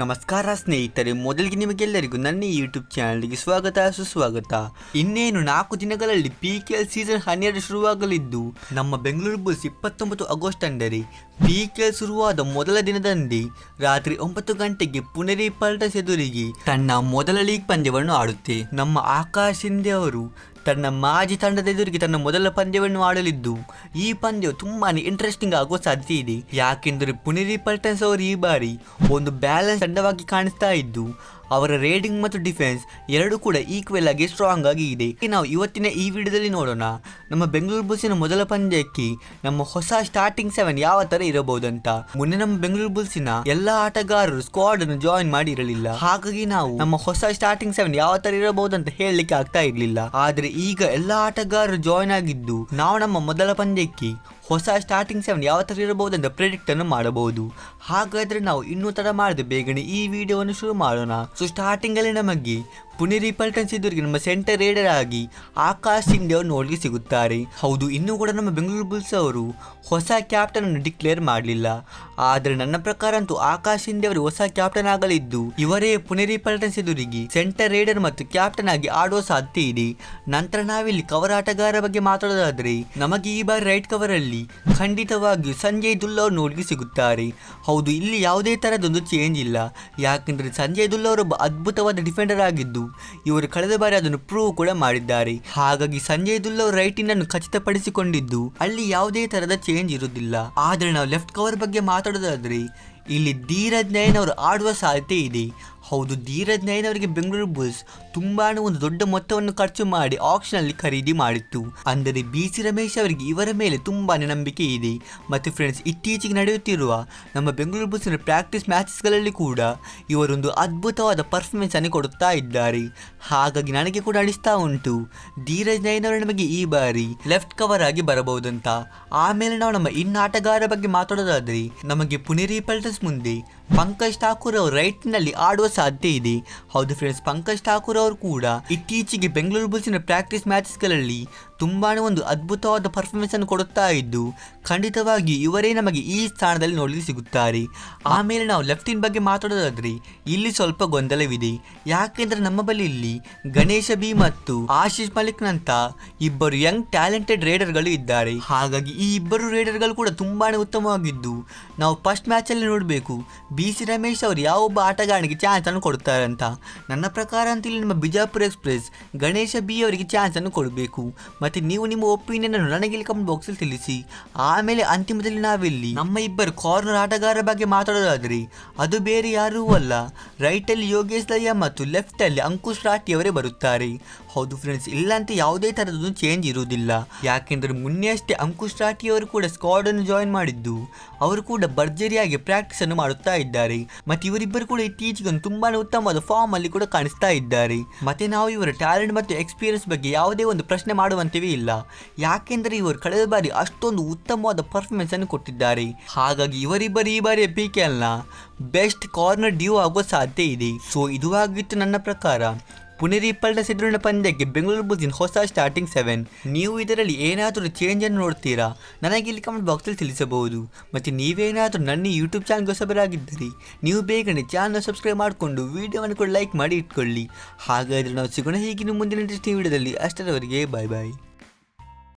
ನಮಸ್ಕಾರ ಸ್ನೇಹಿತರೆ, ಮೊದಲಿಗೆ ನಿಮಗೆಲ್ಲರಿಗೂ ನನ್ನ ಯೂಟ್ಯೂಬ್ ಚಾನಲ್ಗೆ ಸ್ವಾಗತ, ಸುಸ್ವಾಗತ. ಇನ್ನೇನು ನಾಲ್ಕು ದಿನಗಳಲ್ಲಿ ಪಿ ಕೆ ಎಲ್ ಸೀಸನ್ ಹನ್ನೆರಡು ಶುರುವಾಗಲಿದ್ದು, ನಮ್ಮ ಬೆಂಗಳೂರು ಬುಲ್ಸ್ ಇಪ್ಪತ್ತೊಂಬತ್ತು ಆಗಸ್ಟ್ ಅಂದರೆ ಪಿ ಕೆ ಎಲ್ ಶುರುವಾದ ಮೊದಲ ದಿನದಂದೇ ರಾತ್ರಿ ಒಂಬತ್ತು ಗಂಟೆಗೆ ಪುನರಿ ಪಲ್ಟಸ್ ಎದುರಿಗೆ ತನ್ನ ಮೊದಲ ಲೀಗ್ ಪಂದ್ಯವನ್ನು ಆಡುತ್ತೆ. ನಮ್ಮ ಆಕಾಶ್ ಶಿಂದೆ ಅವರು ತನ್ನ ಮಾಜಿ ತಂಡದ ಎದುರಿಗೆ ತನ್ನ ಮೊದಲ ಪಂದ್ಯವನ್ನು ಆಡಲಿದ್ದು, ಈ ಪಂದ್ಯವು ತುಂಬಾನೇ ಇಂಟ್ರೆಸ್ಟಿಂಗ್ ಆಗುವ ಸಾಧ್ಯತೆ ಇದೆ. ಯಾಕೆಂದರೆ ಪುನೀರಿ ಪಲ್ಟನ್ಸ್ ಅವರು ಈ ಬಾರಿ ಒಂದು ಬ್ಯಾಲೆನ್ಸ್ ತಂಡವಾಗಿ ಕಾಣಿಸ್ತಾ ಇದ್ದು, ಅವರ ರೇಡಿಂಗ್ ಮತ್ತು ಡಿಫೆನ್ಸ್ ಎರಡೂ ಕೂಡ ಈಕ್ವಲ್ ಆಗಿ ಸ್ಟ್ರಾಂಗ್ ಆಗಿ ಇದೆ. ನಾವು ಇವತ್ತಿನ ಈ ವಿಡಿಯೋದಲ್ಲಿ ನೋಡೋಣ ನಮ್ಮ ಬೆಂಗಳೂರು ಬುಲ್ಸಿನ ಮೊದಲ ಪಂದ್ಯಕ್ಕೆ ನಮ್ಮ ಹೊಸ ಸ್ಟಾರ್ಟಿಂಗ್ ಸೆವೆನ್ ಯಾವ ತರ ಇರಬಹುದಂತ? ಮೊನ್ನೆ ನಮ್ಮ ಬೆಂಗಳೂರು ಬುಲ್ಸಿನ ಎಲ್ಲ ಆಟಗಾರರು ಸ್ಕ್ವಾಡ್ ಅನ್ನು ಜಾಯಿನ್ ಮಾಡಿರಲಿಲ್ಲ. ಹಾಗಾಗಿ ನಾವು ನಮ್ಮ ಹೊಸ ಸ್ಟಾರ್ಟಿಂಗ್ ಸೆವೆನ್ ಯಾವ ತರ ಇರಬಹುದಂತ ಹೇಳಲಿಕ್ಕೆ ಆಗ್ತಾ ಇರಲಿಲ್ಲ. ಆದ್ರೆ ಈಗ ಎಲ್ಲ ಆಟಗಾರರು ಜಾಯಿನ್ ಆಗಿದ್ದು, ನಾವು ನಮ್ಮ ಮೊದಲ ಪಂದ್ಯಕ್ಕೆ ಹೊಸ ಸ್ಟಾರ್ಟಿಂಗ್ ಸೆವೆನ್ ಯಾವ ಥರ ಅಂತ ಪ್ರಿಡಿಕ್ಟ್ ಅನ್ನು ಮಾಡಬಹುದು. ಹಾಗಾದ್ರೆ ನಾವು ಇನ್ನೂ ತಡ ಮಾಡದೆ ಬೇಗನೆ ಈ ವಿಡಿಯೋವನ್ನು ಶುರು ಮಾಡೋಣ. ಸೊ ಸ್ಟಾರ್ಟಿಂಗ್ ಅಲ್ಲಿ ನಮಗೆ ಪುಣೆ ರಿಪಲ್ಟನ್ಸ್ ಇದ್ದವರಿಗೆ ನಮ್ಮ ಸೆಂಟರ್ ರೇಡರ್ ಆಗಿ ಆಕಾಶ್ ಸಿಂಗ್ ಅವರು ನೋಡ್ಲಿಕ್ಕೆ ಸಿಗುತ್ತಾರೆ. ಹೌದು, ಇನ್ನೂ ಕೂಡ ನಮ್ಮ ಬೆಂಗಳೂರು ಬುಲ್ಸ್ ಅವರು ಹೊಸ ಕ್ಯಾಪ್ಟನ್ ಅನ್ನು ಡಿಕ್ಲೇರ್ ಮಾಡಲಿಲ್ಲ. ಆದರೆ ನನ್ನ ಪ್ರಕಾರ ಅಂತೂ ಆಕಾಶ್ ಶಿಂದೆ ಅವರು ಹೊಸ ಕ್ಯಾಪ್ಟನ್ ಆಗಲಿದ್ದು, ಇವರೇ ಪುನೇರಿ ಪಲ್ಟನ್ಸ್ ಎದುರಿಗೆ ಸೆಂಟರ್ ರೇಡರ್ ಮತ್ತು ಕ್ಯಾಪ್ಟನ್ ಆಗಿ ಆಡುವ ಸಾಧ್ಯತೆ ಇದೆ. ನಂತರ ನಾವಿಲ್ಲಿ ಕವರ್ ಆಟಗಾರ ಬಗ್ಗೆ ಮಾತಾಡೋದಾದ್ರೆ, ನಮಗೆ ಈ ಬಾರಿ ರೈಟ್ ಕವರ್ ಅಲ್ಲಿ ಖಂಡಿತವಾಗಿಯೂ ಸಂಜಯ್ ದುಲ್ಲ ಅವರು ನೋಡಿಗೆ ಸಿಗುತ್ತಾರೆ. ಹೌದು, ಇಲ್ಲಿ ಯಾವುದೇ ತರದೊಂದು ಚೇಂಜ್ ಇಲ್ಲ. ಯಾಕೆಂದ್ರೆ ಸಂಜಯ್ ದುಲ್ಲಾ ಅವರು ಒಬ್ಬ ಅದ್ಭುತವಾದ ಡಿಫೆಂಡರ್ ಆಗಿದ್ದು, ಇವರು ಕಳೆದ ಬಾರಿ ಅದನ್ನು ಪ್ರೂವ್ ಕೂಡ ಮಾಡಿದ್ದಾರೆ. ಹಾಗಾಗಿ ಸಂಜಯ್ ದುಲ್ಲ ಅವರು ಅನ್ನು ಖಚಿತಪಡಿಸಿಕೊಂಡಿದ್ದು, ಅಲ್ಲಿ ಯಾವುದೇ ತರದ ಚೇಂಜ್ ಇರುವುದಿಲ್ಲ. ಆದರೆ ನಾವು ಲೆಫ್ಟ್ ಕವರ್ ಬಗ್ಗೆ ಮಾತಾಡೋದಾದ್ರೆ ಇಲ್ಲಿ ಧೀರಜ್ ನಯನ್ ಅವರು ಆಡುವ ಸಾಧ್ಯತೆ ಇದೆ. ಹೌದು, ಧೀರಜ್ ನಯನ್ ಅವರಿಗೆ ಬೆಂಗಳೂರು ಬುಲ್ಸ್ ತುಂಬಾ ಒಂದು ದೊಡ್ಡ ಮೊತ್ತವನ್ನು ಖರ್ಚು ಮಾಡಿ ಆಕ್ಷನ್ ಅಲ್ಲಿ ಖರೀದಿ ಮಾಡಿತ್ತು. ಅಂದರೆ ಬಿ ಸಿ ರಮೇಶ್ ಅವರಿಗೆ ಇವರ ಮೇಲೆ ತುಂಬಾ ನಂಬಿಕೆ ಇದೆ. ಮತ್ತು ಫ್ರೆಂಡ್ಸ್ ಇತ್ತೀಚೆಗೆ ನಡೆಯುತ್ತಿರುವ ನಮ್ಮ ಬೆಂಗಳೂರು ಬುಲ್ಸ್ನ ಪ್ರಾಕ್ಟೀಸ್ ಮ್ಯಾಚಸ್ಗಳಲ್ಲಿ ಕೂಡ ಇವರೊಂದು ಅದ್ಭುತವಾದ ಪರ್ಫಾರ್ಮೆನ್ಸ್ ಅನ್ನು ಕೊಡುತ್ತಾ ಇದ್ದಾರೆ. ಹಾಗಾಗಿ ನನಗೆ ಕೂಡ ಅಳಿಸ್ತಾ ಉಂಟು, ಧೀರಜ್ ನಯನ್ ಅವರು ನಮಗೆ ಈ ಬಾರಿ ಲೆಫ್ಟ್ ಕವರ್ ಆಗಿ ಬರಬಹುದಂತ. ಆಮೇಲೆ ನಾವು ನಮ್ಮ ಇನ್ನು ಆಟಗಾರ ಬಗ್ಗೆ ಮಾತಾಡೋದಾದರೆ, ನಮಗೆ ಪುನೇರಿ ಪಲ್ಟಸ್ ಮುಂದೆ ಪಂಕಜ್ ಠಾಕೂರ್ ಅವರು ರೈಟ್ನಲ್ಲಿ ಆಡುವ ಸಾಧ್ಯತೆ ಇದೆ. ಹೌದು ಫ್ರೆಂಡ್ಸ್ ಪಂಕಜ್ ಠಾಕೂರ್ ಅವರು ಕೂಡ ಇತ್ತೀಚೆಗೆ ಬೆಂಗಳೂರು ಬುಲ್ಸಿನ ಪ್ರಾಕ್ಟೀಸ್ ಮ್ಯಾಚಸ್ಗಳಲ್ಲಿ ತುಂಬಾನೇ ಒಂದು ಅದ್ಭುತವಾದ ಪರ್ಫಾರ್ಮೆನ್ಸ್ ಅನ್ನು ಕೊಡುತ್ತಾ ಇದ್ದು, ಖಂಡಿತವಾಗಿ ಇವರೇ ನಮಗೆ ಈ ಸ್ಥಾನದಲ್ಲಿ ನೋಡಲು ಸಿಗುತ್ತಾರೆ. ಆಮೇಲೆ ನಾವು ಲೆಫ್ಟಿನ್ ಬಗ್ಗೆ ಮಾತಾಡೋದಾದ್ರೆ, ಇಲ್ಲಿ ಸ್ವಲ್ಪ ಗೊಂದಲವಿದೆ. ಯಾಕೆಂದ್ರೆ ನಮ್ಮ ಬಳಿ ಇಲ್ಲಿ ಗಣೇಶ ಬಿ ಮತ್ತು ಆಶೀಶ್ ಮಲಿಕ್ ನಂತ ಇಬ್ಬರು ಯಂಗ್ ಟ್ಯಾಲೆಂಟೆಡ್ ರೇಡರ್ಗಳು ಇದ್ದಾರೆ. ಹಾಗಾಗಿ ಈ ಇಬ್ಬರು ರೇಡರ್ಗಳು ಕೂಡ ತುಂಬಾ ಉತ್ತಮವಾಗಿದ್ದು, ನಾವು ಫಸ್ಟ್ ಮ್ಯಾಚ್ ಅಲ್ಲಿ ನೋಡಬೇಕು. ಬಿ ಸಿ ರಮೇಶ್ ಅವರು ಯಾವೊಬ್ಬ ಆಟಗಾರನಿಗೆ ಚಾನ್ಸ್ ಅನ್ನು ಕೊಡ್ತಾರೆ ಅಂತ ನನ್ನ ಪ್ರಕಾರ ಅಂತ ಇಲ್ಲಿ ನಮ್ಮ ಬಿಜಾಪುರ ಎಕ್ಸ್ಪ್ರೆಸ್ ಗಣೇಶ ಬಿ ಅವರಿಗೆ ಚಾನ್ಸ್ ಅನ್ನು ಕೊಡಬೇಕು. ಮತ್ತೆ ನೀವು ನಿಮ್ಮ ಒಪಿನಿಯನ್ ಅನ್ನು ನನಗೆ ಕಮೆಂಟ್ ಬಾಕ್ಸ್ ಅಲ್ಲಿ ತಿಳಿಸಿ. ಆಮೇಲೆ ಅಂತಿಮದಲ್ಲಿ ನಾವಿಲ್ಲಿ ನಮ್ಮ ಇಬ್ಬರು ಕಾರ್ನರ್ ಆಟಗಾರರ ಬಗ್ಗೆ ಮಾತಾಡೋದಾದ್ರೆ, ಅದು ಬೇರೆ ಯಾರೂ ಅಲ್ಲ. ರೈಟ್ ಅಲ್ಲಿ ಯೋಗೇಶ್ ದಯ್ಯ ಮತ್ತು ಲೆಫ್ಟ್ ಅಲ್ಲಿ ಅಂಕುಶ್ ರಾಠಿ ಅವರೇ ಬರುತ್ತಾರೆ. ಹೌದು ಫ್ರೆಂಡ್ಸ್ ಇಲ್ಲಂತ ಯಾವುದೇ ತರದ್ದು ಚೇಂಜ್ ಇರುವುದಿಲ್ಲ. ಯಾಕೆಂದ್ರೆ ಮೊನ್ನೆ ಅಷ್ಟೇ ಅಂಕುಶ್ ರಾಠಿ ಅವರು ಕೂಡ ಸ್ಕ್ವಾಡ್ ಅನ್ನು ಜಾಯಿನ್ ಮಾಡಿದ್ದು. ಅವರು ಕೂಡ ಭರ್ಜರಿಯಾಗಿ ಪ್ರಾಕ್ಟೀಸ್ ಅನ್ನು ಮಾಡುತ್ತಾ ಇದ್ದಾರೆ. ಮತ್ತೆ ಇವರಿಬ್ಬರು ಕೂಡ ಇತ್ತೀಚೆಗೆ ತುಂಬಾನೇ ಉತ್ತಮವಾದ ಫಾರ್ಮ್ ಅಲ್ಲಿ ಕೂಡ ಕಾಣಿಸ್ತಾ ಇದ್ದಾರೆ. ಮತ್ತೆ ನಾವು ಇವರ ಟ್ಯಾಲೆಂಟ್ ಮತ್ತು ಎಕ್ಸ್ಪೀರಿಯನ್ಸ್ ಬಗ್ಗೆ ಯಾವುದೇ ಒಂದು ಪ್ರಶ್ನೆ ಮಾಡುವಂತೆಯೇ ಇಲ್ಲ. ಯಾಕೆಂದ್ರೆ ಇವರು ಕಳೆದ ಬಾರಿ ಅಷ್ಟೊಂದು ಉತ್ತಮವಾದ ಪರ್ಫಾರ್ಮೆನ್ಸ್ ಅನ್ನು ಕೊಟ್ಟಿದ್ದಾರೆ. ಹಾಗಾಗಿ ಇವರಿಬ್ಬರು ಈ ಬಾರಿಯ P K best corner duo ಆಗುವ ಸಾಧ್ಯ ಇದೆ. ಸೊ ಇದು ಆಗಿತ್ತು ನನ್ನ ಪ್ರಕಾರ. ಪುನೇರಿ ಪಲ್ಟಸ್ ಎದುರಿನ ಪಂದ್ಯಕ್ಕೆ ಬೆಂಗಳೂರು ಬುಲ್ಸಿನ ಹೊಸ ಸ್ಟಾರ್ಟಿಂಗ್ ಸೆವೆನ್ ನೀವು ಇದರಲ್ಲಿ ಏನಾದರೂ ಚೇಂಜ್ ಅನ್ನು ನೋಡ್ತೀರಾ? ನನಗೆ ಇಲ್ಲಿ ಕಮೆಂಟ್ ಬಾಕ್ಸಲ್ಲಿ ತಿಳಿಸಬಹುದು. ಮತ್ತು ನೀವೇನಾದರೂ ನನ್ನ ಯೂಟ್ಯೂಬ್ ಚಾನಲ್ ಹೊಸಬರಾಗಿದ್ದರೆ, ನೀವು ಬೇಗನೆ ಚಾನಲ್ ಸಬ್ಸ್ಕ್ರೈಬ್ ಮಾಡಿಕೊಂಡು ವಿಡಿಯೋವನ್ನು ಕೂಡ ಲೈಕ್ ಮಾಡಿ ಇಟ್ಕೊಳ್ಳಿ. ಹಾಗಾದರೆ ನಾವು ಸಿಗೋಣ ಹೀಗಿನ ಮುಂದಿನ ವಿಡಿಯೋದಲ್ಲಿ ಅಷ್ಟರವರೆಗೆ ಬಾಯ್ ಬಾಯ್